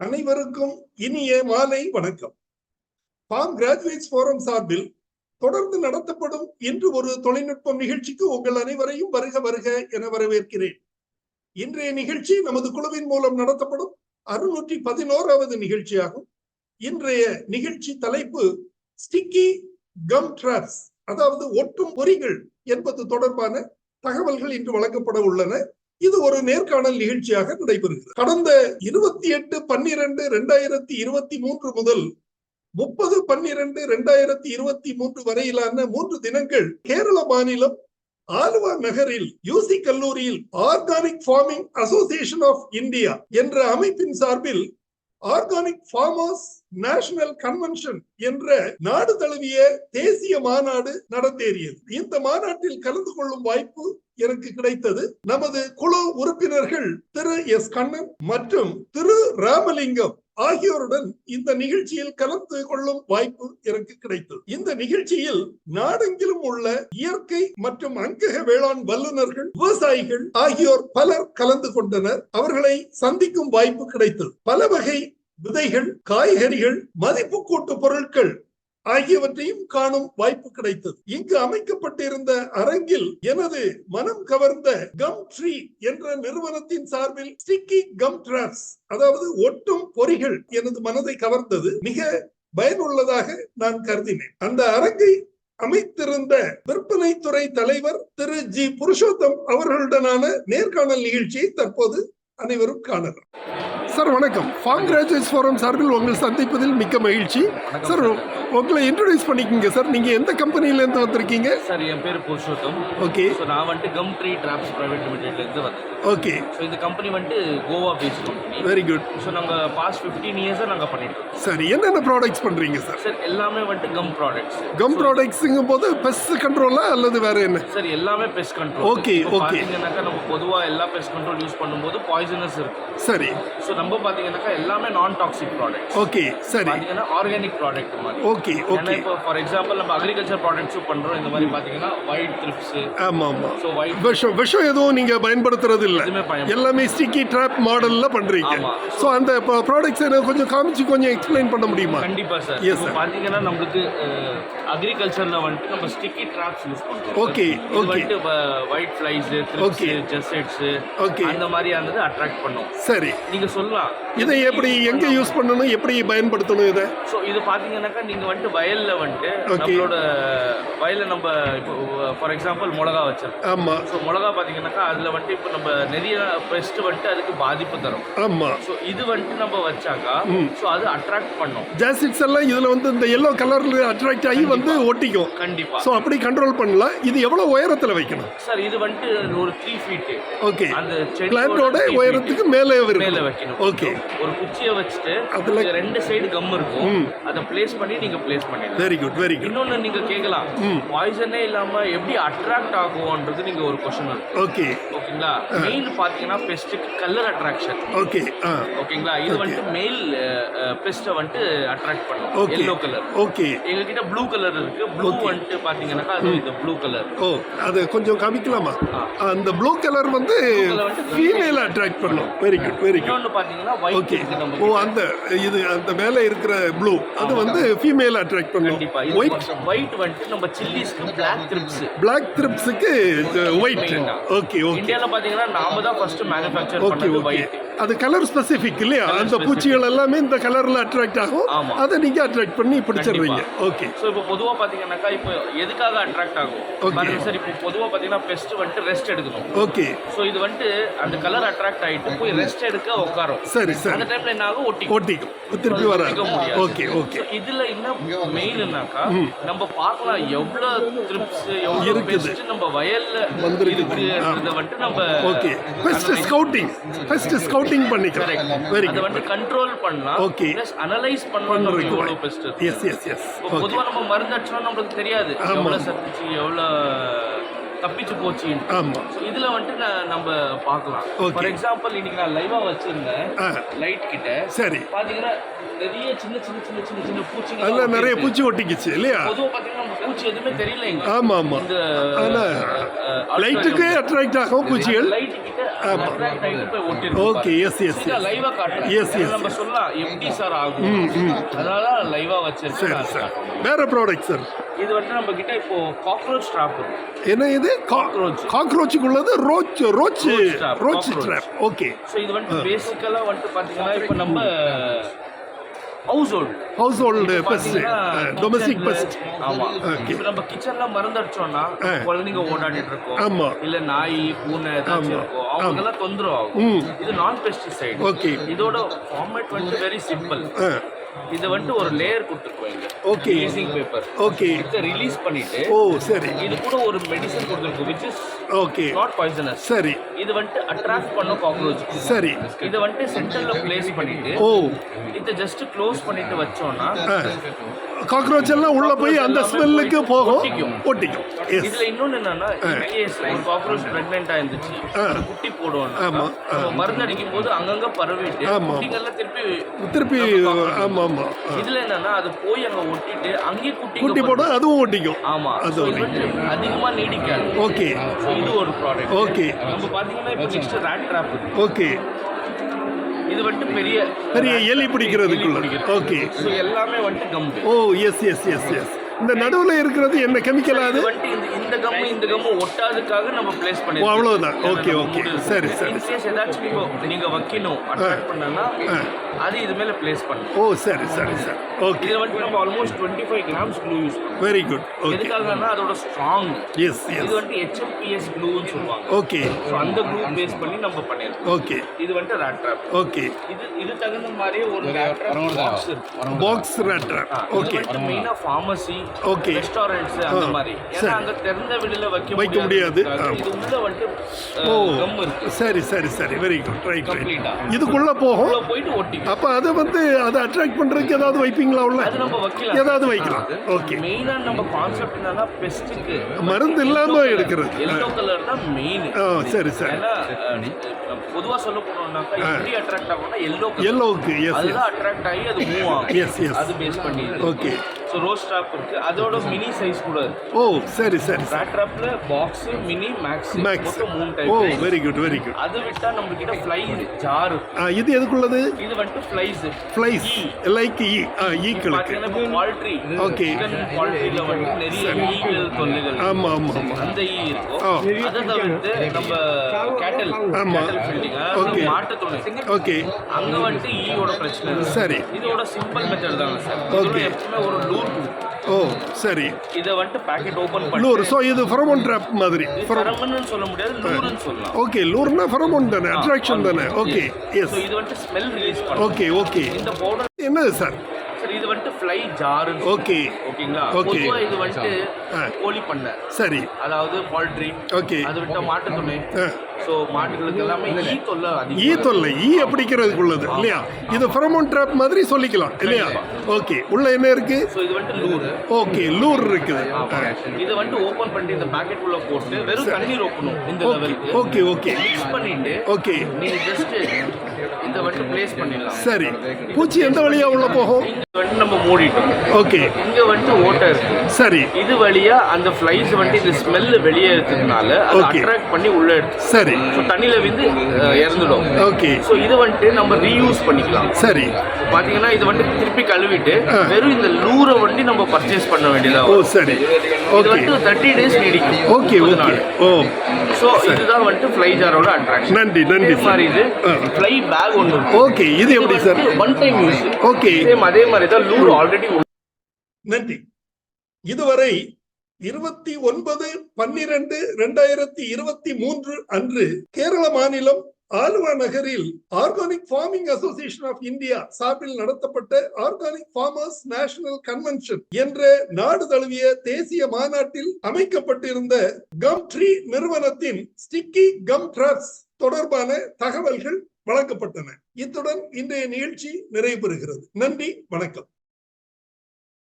அனைவருக்கும் இனிய மாலை வணக்கம். பாம் கிராஜுவேட்ஸ் ஃபோரம் சார்பில் தொடர்ந்து நடத்தப்படும் இன்று ஒரு தொழில்நுட்பம் நிகழ்ச்சிக்கு உங்கள் அனைவரையும் வருக வருக என வரவேற்கிறேன். இன்றைய நிகழ்ச்சி நமது குழுவின் மூலம் நடத்தப்படும் அறுநூற்றி பதினோராவது நிகழ்ச்சியாகும். இன்றைய நிகழ்ச்சி தலைப்பு ஸ்டிக்கி கம் டிராப்ஸ் அதாவது ஒட்டும் பொறிகள் என்பது தொடர்பான தகவல்கள் இன்று வழங்கப்பட உள்ளன. இது ஒரு நேர்காணல் நிகழ்ச்சியாக நடைபெறுகிறது. கடந்த இருபத்தி எட்டு பன்னிரண்டு இரண்டாயிரத்தி இருபத்தி மூன்று முதல் முப்பது பன்னிரண்டு இரண்டாயிரத்தி இருபத்தி மூன்று வரையிலான மூன்று தினங்கள் கேரள மாநிலம் ஆலுவா நகரில் யூசி கல்லூரியில் organic farming association of India என்ற அமைப்பின் சார்பில் ஆர்கானிக் ஃபார்மர்ஸ் நேஷனல் கன்வென்ஷன் என்ற நாடு தழுவிய தேசிய மாநாடு நடந்தேறியது. இந்த மாநாட்டில் கலந்து கொள்ளும் வாய்ப்பு எனக்கு கிடைத்தது. நமது குழு உறுப்பினர்கள் திரு எஸ் கண்ணன் மற்றும் திரு ராமலிங்கம் ஆகியோருடன் இந்த நிகழ்ச்சியில் கலந்து கொள்ளும் வாய்ப்பு எனக்கு கிடைத்தது. இந்த நிகழ்ச்சியில் நாடெங்கிலும் உள்ள இயற்கை மற்றும் அங்கக வேளாண் வல்லுநர்கள் விவசாயிகள் ஆகியோர் பலர் கலந்து கொண்டனர். அவர்களை சந்திக்கும் வாய்ப்பு கிடைத்தது. பல வகை விதைகள் காய்கறிகள் மதிப்பு கூட்டு பொருட்கள் ஆகியவற்றையும் காணும் வாய்ப்பு கிடைத்தது. இங்கு அமைக்கப்பட்டிருந்த அரங்கில் எனது மனம் கவர்ந்த கம் ட்ரீ என்ற நிறுவனத்தின் சார்பில் ஸ்டிக்கி கம் டிராப்ஸ் அதாவது ஒட்டும் பொறிகள் எனது மனதை கவர்ந்தது. மிக பயனுள்ளதாக நான் கருதினேன். அந்த அரங்கை அமைத்திருந்த விற்பனை துறை தலைவர் திரு. ஜி. புருஷோத்தம் அவர்களுடனான நேர்காணல் நிகழ்ச்சியை தற்போது அனைவரும் காணலாம். சார் வணக்கம். ஃபார்ம் கிராஜுவேட்ஸ் ஃபோரம் சார்பில் உங்கள் சந்திப்பதில் மிக்க மகிழ்ச்சி. சார். உங்களை இன்ட்ரடியூஸ் பண்ணிக்கோங்க சார் நீங்க எந்த கம்பெனில இருந்து வந்திருக்கீங்க? சார் என் பேர் புருஷோத்தம். ஓகே ஸோ நான் வந்துட்டு கம் ட்ரீ டிராப்ஸ் ப்ரைவேட் லிமிடெட்லேருந்து வந்தேன். ஓகே ஸோ இந்த கம்பெனி வந்துட்டு Goa based company very good so நாங்கள் பாஸ்ட் ஃபிஃப்டீன் இயர்ஸாக நாங்கள் பண்ணிட்டு சரி என்னென்ன ப்ராடக்ட்ஸ் பண்றீங்க சார் சார் எல்லாமே வந்துட்டு கம் ப்ராடக்ட்ஸ் கம் ப்ராடக்ட்ஸுங்கும் போது பெஸ்ட் கண்ட்ரோலா அல்லது வேற என்ன? சார் எல்லாமே பெஸ்ட் கண்ட்ரோல் Okay, okay. பார்த்தீங்கன்னாக்கா நம்ம பொதுவாக எல்லா பெஸ்ட் கண்ட்ரோல் யூஸ் பண்ணும்போது பாய்சனஸ் இருக்கும் சரி. ஸோ நம்ம பார்த்தீங்கன்னாக்கா எல்லாமே நான் டாக்ஸிக் ப்ராடக்ட்ஸ் ஓகே சரி. பார்த்தீங்கன்னா ஆர்கானிக் ப்ராடக்ட் மாதிரி. ஓகே ஓகே இப்போ ஃபார் எக்ஸாம்பிள் நம்ம அக்ரிகல்ச்சர் ப்ராடக்ட்ஸும் பண்ணுறோம் இந்த மாதிரி பார்த்தீங்கன்னா ஒயிட் த்ரிப்ஸு ஆமா ஆமா. ஸோ ஒயிட் விஷம் விஷம் எதுவும் நீங்க பயன்படுத்துறது இல்ல. எல்லாமே ஸ்டிக்கி ட்ராப் மாடல்ல பண்றீங்க. ஆமா. ஸோ அந்த ப்ராடக்ட்ஸ் எனக்கு கொஞ்சம் காமிச்சு கொஞ்சம் எக்ஸ்பிளைன் பண்ண முடியுமா? கண்டிப்பா சார் இப்போ sir. பாத்தீங்கன்னா நம்மளுக்கு அக்ரிகல்ச்சர்ல வந்துட்டு நம்ம ஸ்டிக்கி ட்ராப்ஸ் யூஸ் இது okay. வந்துட்டு white flies. Thrips jassids Okay. அந்த மாதிரியானது அட்ராக்ட் பண்ணும். சரி. நீங்க சொல்லலாம். இதை எப்படி எங்க யூஸ் பண்ணணும் எப்படி பயன்படுத்தணும் இதை? ஸோ இது பாத்தீங்கன்னாக்கா வந்துட்டு வயல்ல வந்துட்டு. நம்மளோட வயல்ல நம்ம இப்போ ஃபார் எக்ஸாம்பிள் மிளகா வச்சிருக்கோம். ஆமா. ஸோ மிளகா பாத்தீங்கன்னாக்கா அதுல வந்துட்டு இப்போ நம்ம நிறைய பெஸ்ட் வந்துட்டு அதுக்கு பாதிப்பு தரும். ஆமா. ஸோ இது வந்துட்டு நம்ம வச்சாக்கா ஸோ அது அட்ராக்ட் பண்ணும். ஜாசிட்ஸ் எல்லாம் இதுல வந்து இந்த எல்லோ கலர்ல அட்ராக்ட் ஆகி வந்து ஒட்டிக்கும். கண்டிப்பா. ஸோ அப்படி கண்ட்ரோல் பண்ணலாம். இது எவ்வளவு உயரத்துல வைக்கணும்? சார் இது வந்துட்டு ஒரு த்ரீ ஃபீட்டு ஓகே அந்த பிளான்டோட உயரத்துக்கு மேலே மேல வைக்கணும். ஓகே ஒரு குச்சியை வச்சுட்டு அதுல- ரெண்டு சைடு கம் இருக்கும். அதை பிளேஸ் பண்ணி நீங்க பிளேஸ் பண்ணிடலாம். வெரி குட் வெரி குட் இன்னொன்னு நீங்க கேட்கலாம் பாய்சனே இல்லாம எப்படி அட்ராக்ட் ஆகும்ன்றது நீங்க ஒரு கொஸ்டின் இருக்கு ஓகே ஓகேங்களா? மெயின் பாத்தீங்கன்னா பெஸ்ட்டுக்கு கலர் அட்ராக்ஷன் ஓகே ஆ. ஓகேங்களா? இது வந்துட்டு மெயில் பெஸ்ட்டை வந்துட்டு அட்ராக்ட் பண்ணும். எல்லோ கலர் ஓகே எங்ககிட்ட ப்ளூ கலர் இருக்கு. ப்ளூ வந்துட்டு பாத்தீங்கன்னாக்கா அது இந்த ப்ளூ கலர் ஓ அது கொஞ்சம் காமிக்கலாமா? அந்த ப்ளூ கலர் வந்து ஃபீமேல் அட்ராக்ட் பண்ணும். வெரி குட் வெரி குட் இன்னொன்னு பாத்தீங்கன்னா ஒயிட் ஓகே ஓ அந்த இது அந்த மேலே இருக்கிற ப்ளூ அது வந்து ஃபீமேல் அட்ராக்ட் பண்ணும். ஒயிட் ஒயிட் வந்துட்டு நம்ம சில்லிஸ்க்கு பிளாக் த்ரிப்ஸ் பிளாக் த்ரிப்ஸுக்கு ஒயிட். ஓகே ஓகே இந்தியால பாத்தீங்கன்னா நாம தான் ஃபர்ஸ்ட் மேனுஃபேக்சர் பண்ணது ஓகே ஒயிட் அது கலர் ஸ்பெசிஃபிக் இல்லையா? அந்த பூச்சிகள் எல்லாமே இந்த கலர்ல அட்ராக்ட் ஆகும். ஆமா. அதை நீங்க அட்ராக்ட் பண்ணி பிடிச்சிடுறீங்க ஓகே ஸோ இப்போ பொதுவா பாத்தீங்கன்னாக்கா இப்போ எதுக்காக அட்ராக்ட் ஆகும். பாருங்க சார் இப்போ பொதுவா பாத்தீங்கன்னா பெஸ்ட் வந்துட்டு ரெஸ்ட் எடுக்கணும். ஓகே ஸோ இது வந்துட்டு அந்த கலர் அட்ராக்ட் ஆயிட்டு போய் ரெஸ்ட் எடுக்க உட்காரும் சரி சரி. அந்த டைம்ல என்ன ஆகும்? ஒட்டி ஓட்டிக்கும் திருப்பி வர. ஓகே ஓகே இதுல என்ன மெயின்னாக்கா நம்ம பார்க்கலாம் எவ்வளவு ட்ரிப்ஸ் இருக்குது. பெஸ்ட் நம்ம வயல்ல வந்திருக்குது. இருக்குன்றத வந்துட்டு நம்ம okay first scouting first scouting பண்ணிக்கலாம். வெரி குட் வந்து கண்ட்ரோல் பண்ணலாம் Okay. ப்ளஸ் அனலைஸ் பண்ணலாம் நம்ம எவ்வளவு pest yes yes yes okay பொதுவா நம்ம மருந்து அடிச்சோம்னா நம்மளுக்கு தெரியாது. ஆமா. எவ்வளவு சத்துச்சு எவ்வளவு தப்பிச்சு போச்சு. ஆமா. இதுல வந்துட்டு நம்ம பார்க்கலாம். ஃபார் எக்ஸாம்பிள் இன்னைக்கு நான் லைவா வச்சிருந்தேன். லைட் கிட்ட. சரி. பாத்தீங்கன்னா நிறைய சின்ன சின்ன சின்ன சின்ன சின்ன பூச்சிங்க அதுல நிறைய பூச்சி ஒட்டிக்கிச்சு இல்லையா? பொதுவா பாத்தீங்கன்னா நம்ம பூச்சி எதுவுமே தெரியல இங்க ஆமா ஆமா. இந்த லைட்டுக்கு அட்ராக்ட் ஆகும் பூச்சிகள். லைட் கிட்ட இதை yes. live ஆ காட்டுறேன். Yes, நம்ம சொல்லலாம் எப்படி சார் ஆகும். அதனால லைவா வச்சிருக்கேன். சரி. வேற ப்ராடக்ட் சார் இது வந்து நம்ம கிட்ட இப்போ காக்ரோச் ட்ராப் என்ன இது? உள்ளது roach roach roach cockroach. Trap okay so இது வந்து பேசிக்கலா வந்துட்டு பாத்தீங்கன்னா இப்போ நம்ம household household pest domestic pest. இப்போ நம்ம கிச்சன்ல மருந்து அடிச்சோம்னா. குழந்தைங்க ஓடாடிட்டு இருக்கோம். ஆமா. இல்ல நாய் பூனை ஏதாச்சும். இருக்கும். அவங்க எல்லாம் தொந்தரவு ஆகும். இது நான் பெஸ்டிசைட் Okay. இதோட ஃபார்மேட் வந்து வெரி சிம்பிள் இது வந்துட்டு ஒரு லேயர் கொடுத்துருக்கோம் Okay. ஈசிங் பேப்பர் ஓகே இதை ரிலீஸ் பண்ணிட்டு ஓ சரி. இது கூட ஒரு மெடிசன் கொடுத்துருக்கோம் which is okay not poisonous சரி. இது வந்துட்டு அட்ராக்ட் பண்ணும் காக்ரோச் சரி. இதை வந்துட்டு சென்டர்ல பிளேஸ் பண்ணிட்டு ஓ. இதை ஜஸ்ட் க்ளோஸ் பண்ணிட்டு வச்சோம்னா காக்ரோச் எல்லாம் உள்ள போய் அந்த ஸ்மெல்லுக்கு போகும். ஒட்டிக்கும். இதுல இன்னொன்னு என்னன்னா காக்ரோச் பிரெக்னெண்டா இருந்துச்சு குட்டி போடுவோம் ஆமா, மருந்து அடிக்கும் போது அங்கங்க பரவிட்டு ஆமா. குட்டிங்கெல்லாம் திருப்பி திருப்பி. ஆமா ஆமா. இதுல என்னன்னா அது போய் அங்க ஒட்டிட்டு அங்கேயே குட்டி குட்டி போடும் அதுவும் ஒட்டிக்கும். ஆமா. அது அதிகமா நீடிக்காது. ஓகே இது ஒரு ப்ராடக்ட் ஓகே நம்ம பாத்தீங்கன்னா இப்போ நெக்ஸ்ட் ரேட் ட்ராப் ஓகே இது வந்துட்டு பெரிய பெரிய எலி பிடிக்கிறதுக்குள்ள. பிடிக்கிறது. ஓகே எல்லாமே வந்துட்டு கம்பு ஓ எஸ் எஸ் எஸ் எஸ் இந்த நடுவுல இருக்கிறது என்ன கெமிக்கல் அது? இந்த கம்மு இந்த கம்மு ஒட்டாதுக்காக நம்ம பிளேஸ் பண்ணி அவ்வளவுதான். Okay, okay. சரி, சரி. இன்கேஸ் ஏதாச்சும் நீங்க நீங்க வைக்கணும் அட்ராக்ட் பண்ணனா அது இது மேல பிளேஸ் பண்ணணும். ஓ சரி சரி சரி. ஓகே இதுல வந்துட்டு நம்ம almost twenty five grams glue use பண்ணுவோம் வெரி குட் ஓகே எதுக்காகனா அதோட ஸ்ட்ராங் எஸ் இது வந்துட்டு ஹெச்எம்பிஎஸ் க்ளூன்னு சொல்லுவாங்க. ஓகே ஸோ அந்த க்ளூ பேஸ் பண்ணி நம்ம பண்ணிருக்கோம் ஓகே இது வந்துட்டு ரேட் ட்ராப் ஓகே இது இது தகுந்த மாதிரியே ஒரு ரேட் ட்ராப் பாக்ஸ் ரேட்டர் இது ஓகே மெயினா ஃபார்மசி Okay. ரெஸ்டாரண்ட்ஸ் அந்த மாதிரி. ஏன்னா அங்க வைக்க முடியாது. ஓ சரி சரி சரி. வெரி குட் ரைட் ரைட் இதுக்குள்ள போகும்? அப்ப அதை வந்து அதை அட்ராக்ட் பண்றதுக்கு ஏதாவது வைப்பீங்களா உள்ள? ஏதாவது வைக்கலாம். ஓகே மெயினா நம்ம கான்செப்ட் என்னன்னா பெஸ்ட்டுக்கு மருந்து இல்லாம எடுக்கிறது. எல்லோ கலர் தான் மெயின் ஆ சரி சரி. ஏன்னா அஹ், நம்ம பொதுவா சொல்ல போனோம்னாக்கா எப்படி அட்ராக்ட் ஆகும்னா எல்லோ எல்லோவுக்கு எஸ் எஸ் அதுதான் அட்ராக்ட் ஆகி அது மூவ் ஆகும். Yes, yes. அது பேஸ் பண்ணி ஓகே ஸோ ரோஸ் ட்ராப் இருக்கு. அதோட மினி சைஸ் கூட இருக்கு. ஓ சரி சரி ரேட் ட்ராப்ல பாக்ஸ் மினி மேக்ஸ் மேக்ஸ் மொத்தம் மூணு ஓ type very good very good அது விட்டா நம்ம கிட்ட ஃப்ளை ஜார் இது எதுக்குள்ளது? இது வந்துட்டு ஃப்ளைஸ் ஃப்ளைஸ் லைக் ஈ ஈக்களுக்கு பாத்தீங்கன்னா இப்போ பால்ட்ரி Okay. பால்ட்ரியில வந்துட்டு நிறைய ஈகள் தொல்லைகள் ஆமா ஆமா ஆமா. அந்த ஈ இருக்கும் ஆ. அதை தவிர்த்து நம்ம கேட்டல் ஆமா. கேட்டல் ஃபீல்டிங் Okay. துணை ஓகே அங்க வந்துட்டு ஈயோட பிரச்சனை இருக்கு. சரி. இதோட சிம்பிள் மெத்தட் தாங்க சார். இதோட Okay. எப்பவுமே ஒரு ஓ சரி. இதை வந்துட்டு பாக்கெட் ஓபன் பண்ணி லூர் ஸோ இது ஃபெரமோன் ட்ராப் மாதிரி. ஃபெரமன்னு சொல்ல முடியாது லூர்னு சொல்லலாம். ஓகே லூர்னா ஃபெரமோன் தானே அட்ராக்ஷன் தானே. ஓகே எஸ் ஸோ இது வந்துட்டு ஸ்மெல் ரிலீஸ் பண்ணும் ஓகே ஓகே இந்த பவுடர் என்னது சார்? சார் இது வந்துட்டு ஃப்ளை ஜார் ஓகே ஓகேங்களா. பொதுவா இது வந்துட்டு ஆ. கோழி பண்ணை. சரி. அதாவது பால்ட்ரி ஓகே அது விட்ட மாட்டு துணை. ஆ. ஸோ மாட்டுகளுக்கு எல்லாமே ஈ தொல்லை ஈ தொல்லை ஈ பிடிக்கிறதுக்குள்ளது இல்லையா? இது ஃபெரமோன் ட்ராப் மாதிரி சொல்லிக்கலாம் இல்லையா? ஓகே உள்ள என்ன இருக்கு? ஸோ இது வந்துட்டு லூர். ஓகே லூர் இருக்குது. இதை வந்துட்டு ஓபன் பண்ணிட்டு இந்த பாக்கெட் உள்ள போட்டு வெறும் தண்ணீர் ஊற்றணும் இந்த லெவலுக்கு ஓகே ஓகே. மிக்ஸ் பண்ணிட்டு ஓகே. நீங்க ஜஸ்ட் இதை வந்துட்டு ப்ளேஸ் பண்ணிடலாம். சரி. பூச்சி எந்த வழியா உள்ள போகும்? வந்துட்டு நம்ம மூடிட்டோம். ஓகே. இங்க வந்துட்டு ஓட்டை இருக்கு. சரி. இது வழியா அந்த ஃப்ளைஸ் வந்துட்டு இந்த ஸ்மெல் வெளியே எடுத்ததுனால அதை. அட்ராக்ட் பண்ணி உள்ள எடுத்து சரி. ஸோ தண்ணியில வந்து இறந்துடும் ஓகே ஸோ இது வந்துட்டு நம்ம ரீயூஸ் பண்ணிக்கலாம். சரி. பாத்தீங்கன்னா இது வந்துட்டு திருப்பி கழுவிட்டு. வெறும் இந்த லூரை வந்துட்டு நம்ம பர்ச்சேஸ் பண்ண வேண்டியதா ஓ. சரி. இது ஓகே வந்துட்டு தேர்ட்டி டேஸ் நீடிக்கும். ஓகே ஓகே ஓ. ஸோ இதுதான் வந்துட்டு ஃப்ளை ஜாரோட அட்ராக்ஷன் நன்றி நன்றி மாதிரி இது. ஃப்ளை பேக் ஒன்று ஓகே இது எப்படி sir one time use okay same அதே மாதிரி தான் லூர் ஆல்ரெடி நன்றி. இதுவரை இருபத்தி ஒன்பது பன்னிரண்டு ரெண்டாயிரத்தி இருபத்தி மூன்று அன்று கேரள மாநிலம் ஆலுவா நகரில் organic farming association of India சார்பில் நடத்தப்பட்ட ஆர்கானிக் ஃபார்மர்ஸ் நேஷனல் கன்வென்ஷன் என்ற நாடு தழுவிய தேசிய மாநாட்டில் அமைக்கப்பட்டிருந்த கம் ட்ரீ நிறுவனத்தின் ஸ்டிக்கி கம் ட்ராப்ஸ் தொடர்பான தகவல்கள் வழங்கப்பட்டன. இத்துடன் இன்றைய நிகழ்ச்சி நிறைவு பெறுகிறது நன்றி வணக்கம்.